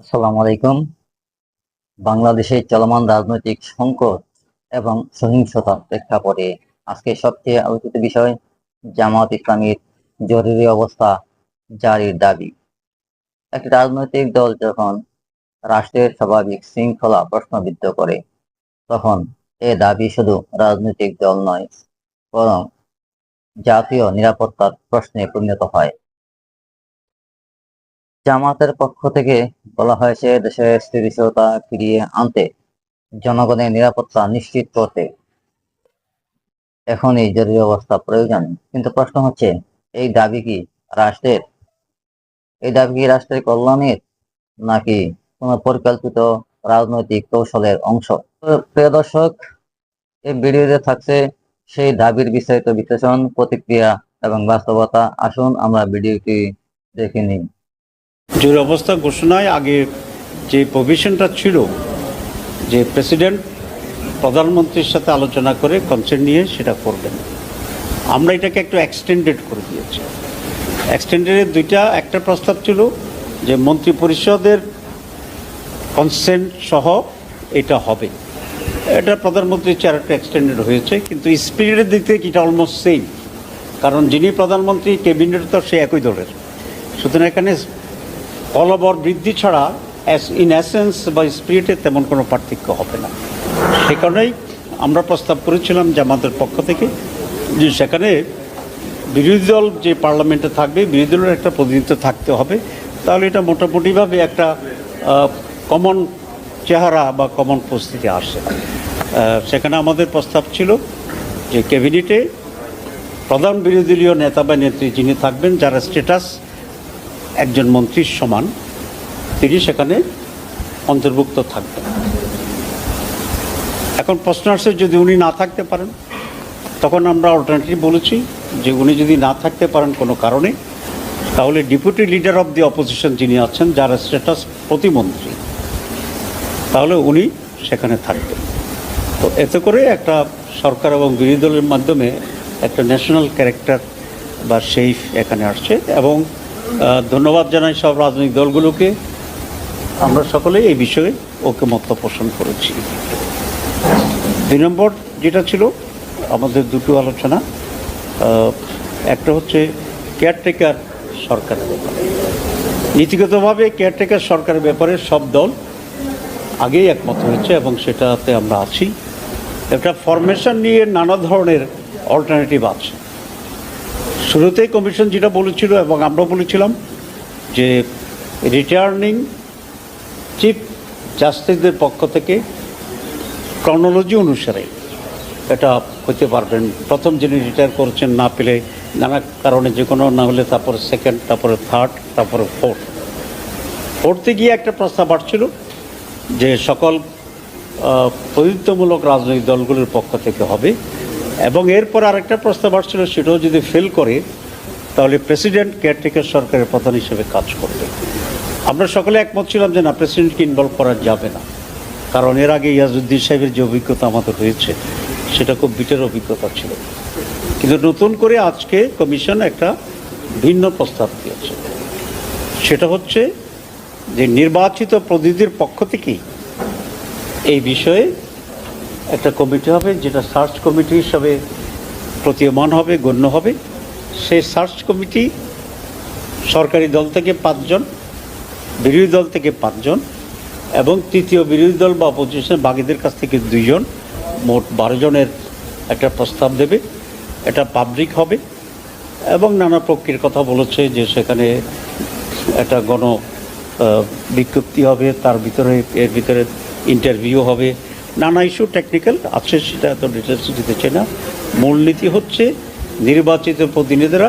আসসালামু আলাইকুম। বাংলাদেশে চলমান রাজনৈতিক সংকট এবং সহিংসতার প্রেক্ষাপটে আজকে সবচেয়ে আলোচিত বিষয় জামাত ইসলামীর জরুরি অবস্থা জারির দাবি। একটি রাজনৈতিক দল যখন রাষ্ট্রের স্বাভাবিক শৃঙ্খলা প্রশ্নবিদ্ধ করে, তখন এ দাবি শুধু রাজনৈতিক দল নয়, বরং জাতীয় নিরাপত্তার প্রশ্নে পরিণত হয়। জামাতের পক্ষ থেকে বলা হয়েছে, দেশের স্থিতিশীলতা ফিরিয়ে আনতে জনগণের নিরাপত্তা নিশ্চিত করতে। এখন এই জরুরি অবস্থা প্রয়োজন। কিন্তু প্রশ্ন হচ্ছে, এই দাবি কি রাষ্ট্রের? এই দাবি কি রাষ্ট্রের কল্যাণের? নাকি কোনো পরিকল্পিত রাজনৈতিক কৌশলের অংশ? প্রিয় দর্শক, এই ভিডিওতে থাকছে সেই দাবির বিস্তারিত বিশ্লেষণ, প্রতিক্রিয়া এবং বাস্তবতা। আসুন আমরা ভিডিওটি দেখে নিই। জরুরি অবস্থা ঘোষণায় আগে যে প্রভিশনটা ছিল, যে প্রেসিডেন্ট প্রধানমন্ত্রীর সাথে আলোচনা করে কনসেন্ট নিয়ে সেটা করবেন। আমরা এটাকে একটু এক্সটেন্ডেড করে দিয়েছি। এক্সটেন্ডেডের দুইটা, একটা প্রস্তাব ছিল যে মন্ত্রী পরিষদের কনসেন্ট সহ এটা হবে। এটা প্রধানমন্ত্রীর চেয়ার একটা এক্সটেন্ডেড হয়েছে, কিন্তু স্পিরিটের দিক থেকে এটা অলমোস্ট সেম কারণ যিনি প্রধানমন্ত্রী ক্যাবিনেট তো সে একই দলের। সুতরাং এখানে কলবর বৃদ্ধি ছাড়া ইন অ্যাসেন্স বা স্পিরিটে তেমন কোনো পার্থক্য হবে না। সে কারণেই আমরা প্রস্তাব করেছিলাম যে আমাদের পক্ষ থেকে যে সেখানে বিরোধী দল যে পার্লামেন্টে থাকবে, বিরোধী দলের একটা প্রতিনিধিত্ব থাকতে হবে। তাহলে এটা মোটামুটিভাবে একটা কমন চেহারা বা কমন পরিস্থিতি আসে। সেখানে আমাদের প্রস্তাব ছিল যে ক্যাবিনেটে প্রধান বিরোধী দলীয় নেতা বা নেত্রী যিনি থাকবেন, যারা স্ট্যাটাস একজন মন্ত্রীর সমান, তিনি সেখানে অন্তর্ভুক্ত থাকবেন। এখন প্রশ্ন আসছে, যদি উনি না থাকতে পারেন, তখন আমরা অল্টারনেটিভ বলেছি যে উনি যদি না থাকতে পারেন কোনো কারণে, তাহলে deputy leader of the opposition যিনি আছেন, যার স্ট্যাটাস প্রতিমন্ত্রী, তাহলে উনি সেখানে থাকবেন। তো এতে করে একটা সরকার এবং বিরোধী দলের মাধ্যমে একটা ন্যাশনাল ক্যারেক্টার বা সেইফ এখানে আসছে এবং ধন্যবাদ জানাই সব রাজনৈতিক দলগুলোকে। আমরা সকলেই এই বিষয়ে ঐক্যমত্য পোষণ করেছি। দুই নম্বর যেটা ছিল আমাদের দুটো আলোচনা একটা হচ্ছে কেয়ারটেকার সরকারের ব্যাপারে। নীতিগতভাবে কেয়ারটেকার সরকারের ব্যাপারে সব দল আগেই একমত হয়েছে এবং সেটাতে আমরা আছি। একটা ফরমেশন নিয়ে নানা ধরনের অল্টারনেটিভ আছে। শুরুতেই কমিশন যেটা বলেছিল এবং আমরা বলেছিলাম যে রিটার্নিং চিফ জাস্টিসদের পক্ষ থেকে ক্রনোলজি অনুসারে এটা হতে পারবেন। প্রথম যিনি রিটায়ার করছেন না পেলে নানা কারণে যে কোনো না হলে তারপরে সেকেন্ড তারপরে থার্ড তারপরে ফোর্থ ফোর্থে গিয়ে একটা প্রস্তাব আসছিল যে সকল প্রতিনিধিত্বমূলক রাজনৈতিক দলগুলোর পক্ষ থেকে হবে। এবং এরপর আরেকটা প্রস্তাব আসছিল, সেটাও যদি ফেল করে, তাহলে প্রেসিডেন্ট কেয়ারটেকার সরকারের প্রধান হিসেবে কাজ করবে। আমরা সকলে একমত ছিলাম যে না প্রেসিডেন্টকে ইনভলভ করা যাবে না। কারণ এর আগে ইয়াজউদ্দিন সাহেবের যে অভিজ্ঞতা আমাদের হয়েছে সেটা খুব বিটের অভিজ্ঞতা ছিল। কিন্তু নতুন করে আজকে কমিশন একটা ভিন্ন প্রস্তাব দিয়েছে। সেটা হচ্ছে যে নির্বাচিত প্রতিনিধির পক্ষ থেকেই এই বিষয়ে একটা কমিটি হবে, যেটা সার্চ কমিটি হিসাবে প্রতীয়মান হবে, গণ্য হবে। সেই সার্চ কমিটি সরকারি দল থেকে পাঁচজন, বিরোধী দল থেকে পাঁচজন, এবং তৃতীয় বিরোধী দল বা অপোজিশন বাকিদের কাছ থেকে দুইজন, মোট বারো জনের একটা প্রস্তাব দেবে। এটা পাবলিক হবে, এবং নানা প্রক্রিয়ার কথা বলেছে যে সেখানে একটা গণ বিজ্ঞপ্তি হবে, তার ভিতরে, এর ভিতরে ইন্টারভিউ হবে নানা ইস্যু টেকনিক্যাল আছে, সেটা এত ডিটেলস দিতে চাই না মূলনীতি হচ্ছে নির্বাচিত প্রতিনিধিরা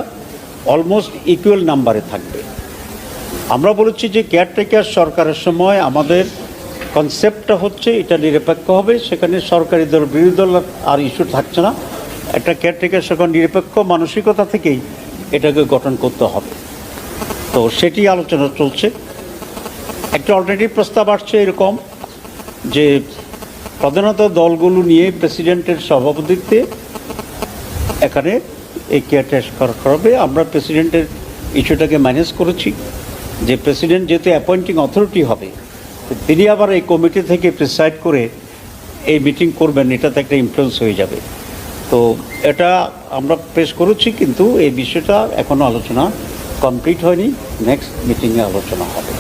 অলমোস্ট ইকুয়াল নাম্বারে থাকবে। আমরা বলেছি যে কেয়ারটেকার সরকারের সময় আমাদের কনসেপ্টটা হচ্ছে এটা নিরপেক্ষ হবে, সেখানে সরকারি দল, বিরোধী দল আর ইস্যু থাকছে না। একটা কেয়ারটেকার সরকার নিরপেক্ষ মানসিকতা থেকেই এটাকে গঠন করতে হবে। তো সেটি আলোচনা চলছে। একটা অল্টারনেটিভ প্রস্তাব আসছে এরকম যে প্রধানত দলগুলো নিয়ে প্রেসিডেন্টের সভাপতিত্বে এখানে এই কেয়ারটেকার করা হবে। আমরা প্রেসিডেন্টের ইস্যুটাকে ম্যানেজ করেছি। যে প্রেসিডেন্ট যেহেতু অ্যাপয়েন্টিং অথরিটি হবে তিনি আবার এই কমিটি থেকে প্রিসাইড করে এই মিটিং করবেন, এটাতে একটা ইনফ্লুয়েন্স হয়ে যাবে। তো এটা আমরা পেশ করেছি, কিন্তু এই বিষয়টা এখনও আলোচনা কমপ্লিট হয়নি। নেক্সট মিটিংয়ে আলোচনা হবে।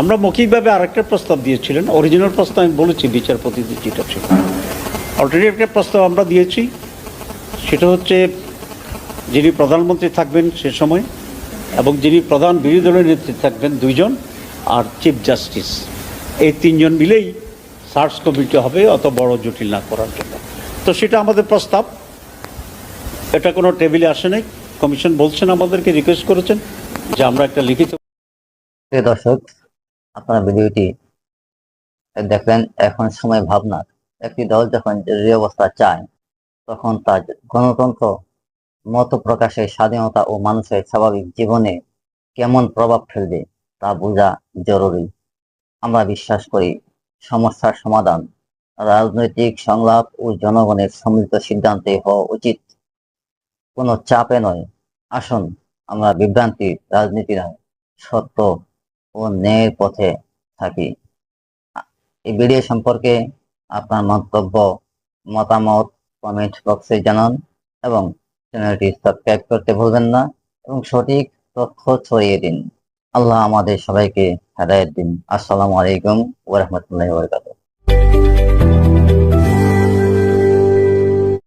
আমরা মৌখিকভাবে আরেকটা প্রস্তাব দিয়েছিলেন। অরিজিনাল প্রস্তাব আমি বলেছি বিচারপতিদের যেটা ছিল। অলরেডি একটা প্রস্তাব আমরা দিয়েছি। সেটা হচ্ছে, যিনি প্রধানমন্ত্রী থাকবেন সে সময় এবং যিনি প্রধান বিরোধী দলের নেতৃত্বে থাকবেন দুইজন, আর চিফ জাস্টিস এই তিনজন মিলেই সার্চ কমিটি হবে, অত বড় জটিল না করার জন্য। তো সেটা আমাদের প্রস্তাব। এটা কোনো টেবিলে আসে নাই। কমিশন বলছেন আমাদেরকে রিকোয়েস্ট করেছেন যে আমরা একটা লিখিত দর্শক আপনারা ভিডিওটি দেখলেন, এখন সময় ভাবনার একটি দল যখন জরুরি অবস্থা চায়, তখন তার গণতন্ত্র মত প্রকাশের স্বাধীনতা ও মানুষের স্বাভাবিক জীবনে কেমন প্রভাব ফেলবে তা বোঝা জরুরি। আমরা বিশ্বাস করি, সমস্যার সমাধান, রাজনৈতিক সংলাপ ও জনগণের সম্মিলিত সিদ্ধান্তে হওয়া উচিত। কোনো চাপে নয়। আসুন, আমরা বিভ্রান্তি রাজনীতি নয়, সত্য ও ন্যায়ের পথে থাকি। এই ভিডিও সম্পর্কে আপনার মন্তব্য, মতামত কমেন্ট বক্সে জানান এবং চ্যানেলটি সাবস্ক্রাইব করতে ভুলবেন না এবং সঠিক তথ্য ছড়িয়ে দিন। আল্লাহ আমাদের সবাইকে হেদায়ত দিন। আসসালামু আলাইকুম ওয়া রাহমাতুল্লাহি ওয়া বারাকাতুহু।